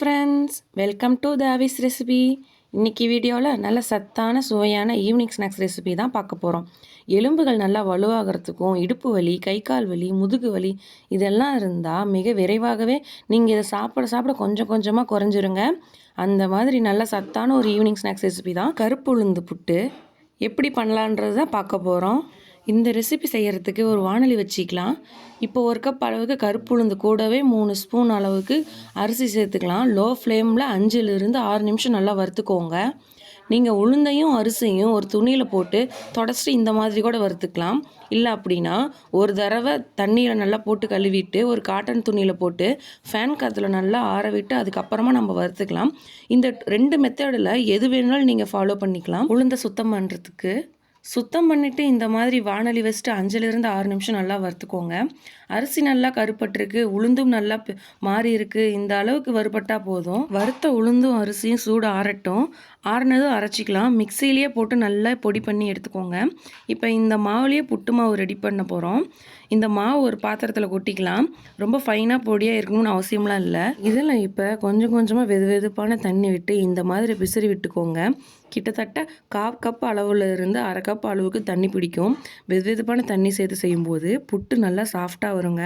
Friends welcome to Thavis recipe இன்னைக்கு வீடியோவில் நல்ல சத்தான சுவையான ஈவினிங் ஸ்நாக்ஸ் ரெசிபி தான் பார்க்க போகிறோம் எலும்புகள் நல்லா வலுவாகிறதுக்கும் இடுப்பு வலி கை கால் வலி முதுகு வலி இதெல்லாம் இருந்தால் மிக விரைவாகவே நீங்கள் இதை சாப்பிட சாப்பிட கொஞ்சம் கொஞ்சமாக குறைஞ்சிருங்க. அந்த மாதிரி நல்ல சத்தான ஒரு ஈவினிங் ஸ்நாக்ஸ் ரெசிபி தான். கருப்பு உளுந்து புட்டு. எப்படி பண்ணலான்றதை பார்க்க போகிறோம் இந்த ரெசிபி செய்கிறதுக்கு ஒரு வானொலி வச்சுக்கலாம். இப்போ ஒரு கப் அளவுக்கு கருப்பு உளுந்து கூடவே மூணு ஸ்பூன் அளவுக்கு அரிசி சேர்த்துக்கலாம். லோ ஃப்ளேமில் அஞ்சுலேருந்து ஆறு நிமிஷம் நல்லா வறுத்துக்கோங்க. நீங்கள் உளுந்தையும் அரிசியும் ஒரு துணியில் போட்டு தொடச்சிட்டு இந்த மாதிரி கூட வறுத்துக்கலாம். இல்லை அப்படின்னா ஒரு தடவை தண்ணியில் நல்லா போட்டு கழுவிட்டு ஒரு காட்டன் துணியில் போட்டு ஃபேன் காற்றுல நல்லா ஆற விட்டு அதுக்கப்புறமா நம்ம வறுத்துக்கலாம். இந்த ரெண்டு மெத்தடில் எது வேணாலும் நீங்கள் ஃபாலோ பண்ணிக்கலாம். உளுந்தை சுத்தம் பண்ணுறதுக்கு சுத்தம் பண்ணிவிட்டு இந்த மாதிரி வானொலி வச்சுட்டு அஞ்சுலேருந்து ஆறு நிமிஷம் நல்லா வறுத்துக்கோங்க. அரிசி நல்லா கருப்பட்டிருக்கு உளுந்தும் நல்லா மாறி இருக்கு இந்த அளவுக்கு வறுபட்டால் போதும். வறுத்த உளுந்தும் அரிசியும் சூடு ஆறட்டும். ஆறுனதும் அரைச்சிக்கலாம். மிக்சிலேயே போட்டு நல்லா பொடி பண்ணி எடுத்துக்கோங்க. இப்போ இந்த மாவுலேயே புட்டு மாவு ரெடி பண்ண போகிறோம் இந்த மாவு ஒரு பாத்திரத்தில் கொட்டிக்கலாம். ரொம்ப ஃபைனாக பொடியாக இருக்கணும்னு அவசியம்லாம் இல்லை. இதில் இப்போ கொஞ்சம் கொஞ்சமாக வெது வெதுப்பான தண்ணி விட்டு இந்த மாதிரி பிசிறி விட்டுக்கோங்க. கிட்டத்தட்ட காப் கப் அளவில் இருந்து அரை கப் அளவுக்கு தண்ணி பிடிக்கும். வெது வெதுப்பான தண்ணி சேர்த்து செய்யும்போது புட்டு நல்லா சாஃப்டாக வருங்க.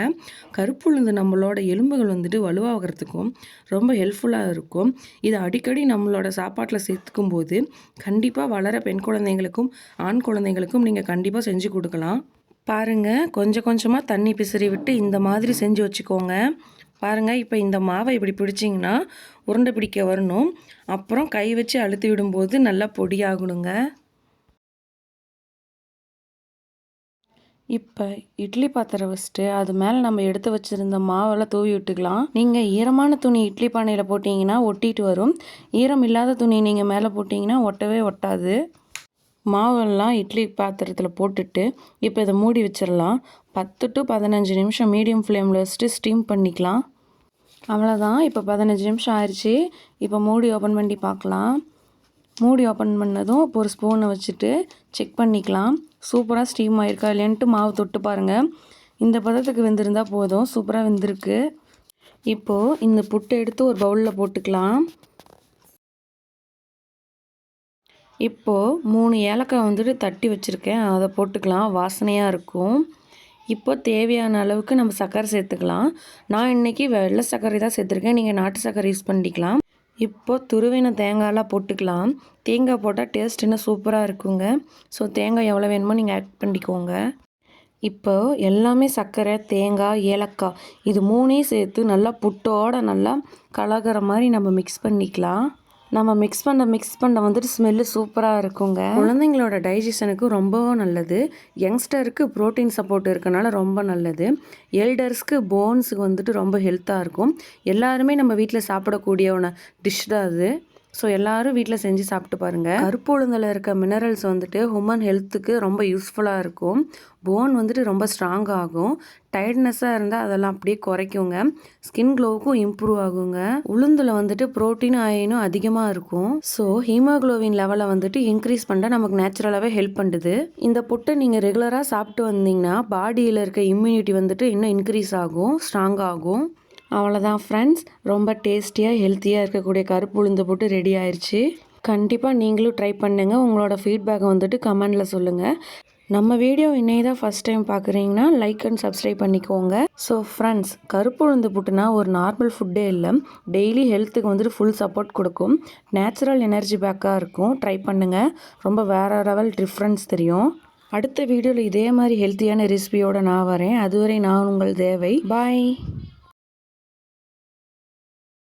கருப்புளுந்து நம்மளோட எலும்புகள் வந்துட்டு வலுவாகிறதுக்கும் ரொம்ப ஹெல்ப்ஃபுல்லாக இருக்கும். இதை அடிக்கடி நம்மளோட சாப்பாட்டில் சேர்த்துக்கும் போது கண்டிப்பாக வளர பெண் குழந்தைங்களுக்கும் ஆண் குழந்தைங்களுக்கும் நீங்கள் கண்டிப்பாக செஞ்சு கொடுக்கலாம். பாருங்கள் கொஞ்சம் கொஞ்சமாக தண்ணி பிசிறி விட்டு இந்த மாதிரி செஞ்சு வச்சுக்கோங்க. பாருங்கள் இப்போ இந்த மாவை இப்படி பிடிச்சிங்கன்னா உருண்டை பிடிக்க வரணும். அப்புறம் கை வச்சு அழுத்தி விடும்போது நல்லா பொடியாகணுங்க. இப்போ இட்லி பாத்திரம் வச்சுட்டு அது மேலே நம்ம எடுத்து வச்சுருந்த மாவெல்லாம் தூவி விட்டுக்கலாம். நீங்கள் ஈரமான துணி இட்லி பானையில் போட்டிங்கன்னா ஒட்டிட்டு வரும். ஈரம் இல்லாத துணி நீங்கள் மேலே போட்டிங்கன்னா ஒட்டவே ஒட்டாது. மாவெல்லாம் இட்லி பாத்திரத்தில் போட்டுட்டு இப்போ இதை மூடி வச்சிடலாம். பத்து டு பதினஞ்சு நிமிஷம் மீடியம் ஃப்ளேமில் வச்சுட்டு ஸ்டீம் பண்ணிக்கலாம். அவ்வளோதான் இப்போ பதினஞ்சு நிமிஷம் ஆயிடுச்சு இப்போ மூடி ஓப்பன் பண்ணி பார்க்கலாம். மூடி ஓப்பன் பண்ணதும் இப்போ ஒரு ஸ்பூனை வச்சுட்டு செக் பண்ணிக்கலாம். சூப்பராக ஸ்டீம் ஆயிருக்கா இல்லைன்ட்டு மாவு தொட்டு பாருங்கள் இந்த பதத்துக்கு வெந்திருந்தால் போதும் சூப்பராக வெந்திருக்கு. இப்போது இந்த புட்டை எடுத்து ஒரு பவுலில் போட்டுக்கலாம். இப்போது மூணு ஏலக்காய் வந்துட்டு தட்டி வச்சுருக்கேன். அதை போட்டுக்கலாம். வாசனையாக இருக்கும். இப்போ தேவையான அளவுக்கு நம்ம சர்க்கரை சேர்த்துக்கலாம். நான் இன்றைக்கி வெள்ளை சர்க்கரை தான் சேர்த்துருக்கேன். நீங்கள் நாட்டு சர்க்கரை யூஸ் பண்ணிக்கலாம். இப்போது துருவின தேங்காயெலாம் போட்டுக்கலாம். தேங்காய் போட்டால் டேஸ்ட் இன்னும் சூப்பராக இருக்குங்க. ஸோ தேங்காய் எவ்வளோ வேணுமோ நீங்கள் ஆட் பண்ணிக்கோங்க. இப்போ எல்லாமே சர்க்கரை தேங்காய் ஏலக்காய் இது மூணையும் சேர்த்து நல்லா புட்டோட நல்லா கலக்கிற மாதிரி நம்ம மிக்ஸ் பண்ணிக்கலாம். நம்ம மிக்ஸ் பண்ண மிக்ஸ் பண்ண வந்துட்டு ஸ்மெல்லு சூப்பராக இருக்குங்க. குழந்தைங்களோட டைஜஷனுக்கு ரொம்பவும் நல்லது. யங்ஸ்டருக்கு ப்ரோட்டீன் சப்போர்ட் இருக்கனால ரொம்ப நல்லது. எல்டர்ஸ்க்கு போன்ஸுக்கு வந்துட்டு ரொம்ப ஹெல்த்தாக இருக்கும். எல்லாருமே நம்ம வீட்டில் சாப்பிடக்கூடிய ஒன்று டிஷ் தான் அது. ஸோ எல்லோரும் வீட்டில் செஞ்சு சாப்பிட்டு பாருங்கள் கருப்பு உளுந்தில் இருக்க மினரல்ஸ் வந்துட்டு ஹுமன் ஹெல்த்துக்கு ரொம்ப யூஸ்ஃபுல்லாக இருக்கும். போன் வந்துட்டு ரொம்ப ஸ்ட்ராங் ஆகும். டயர்ட்னஸ்ஸாக இருந்தால் அதெல்லாம் அப்படியே குறைக்குங்க. ஸ்கின் க்ளோவுக்கும் இம்ப்ரூவ் ஆகுங்க. உளுந்தில் வந்துட்டு ப்ரோட்டீன் அயனும் அதிகமாக இருக்கும். ஸோ ஹீமோக்ளோவின் லெவலை வந்துட்டு இன்க்ரீஸ் பண்ண நமக்கு நேச்சுரலாகவே ஹெல்ப் பண்ணுது. இந்த புட்டை நீங்கள் ரெகுலராக சாப்பிட்டு வந்தீங்கன்னா பாடியில் இருக்க இம்யூனிட்டி வந்துட்டு இன்னும் இன்க்ரீஸ் ஆகும் ஸ்ட்ராங் ஆகும். அவ்வளோதான் ஃப்ரெண்ட்ஸ் ரொம்ப டேஸ்டியாக ஹெல்த்தியாக இருக்கக்கூடிய கருப்பு உளுந்து போட்டு ரெடி ஆயிடுச்சு கண்டிப்பாக நீங்களும் ட்ரை பண்ணுங்கள் உங்களோட ஃபீட்பேக்கை வந்துட்டு கமெண்டில் சொல்லுங்கள் நம்ம வீடியோ இன்னைக்கு தான் ஃபஸ்ட் டைம் பார்க்குறீங்கன்னா லைக் அண்ட் சப்ஸ்கிரைப் பண்ணிக்கோங்க. ஸோ ஃப்ரெண்ட்ஸ் கருப்பு உளுந்து புட்டுனா ஒரு நார்மல் ஃபுட்டே இல்லை. டெய்லி ஹெல்த்துக்கு வந்துட்டு ஃபுல் சப்போர்ட் கொடுக்கும். நேச்சுரல் எனர்ஜி பேக்காக இருக்கும். ட்ரை பண்ணுங்கள் ரொம்ப வேறு லெவல் டிஃப்ரென்ஸ் தெரியும். அடுத்த வீடியோவில் இதே மாதிரி ஹெல்த்தியான ரெசிபியோடு நான் வரேன். அதுவரை நான் உங்கள் தேவை. பாய்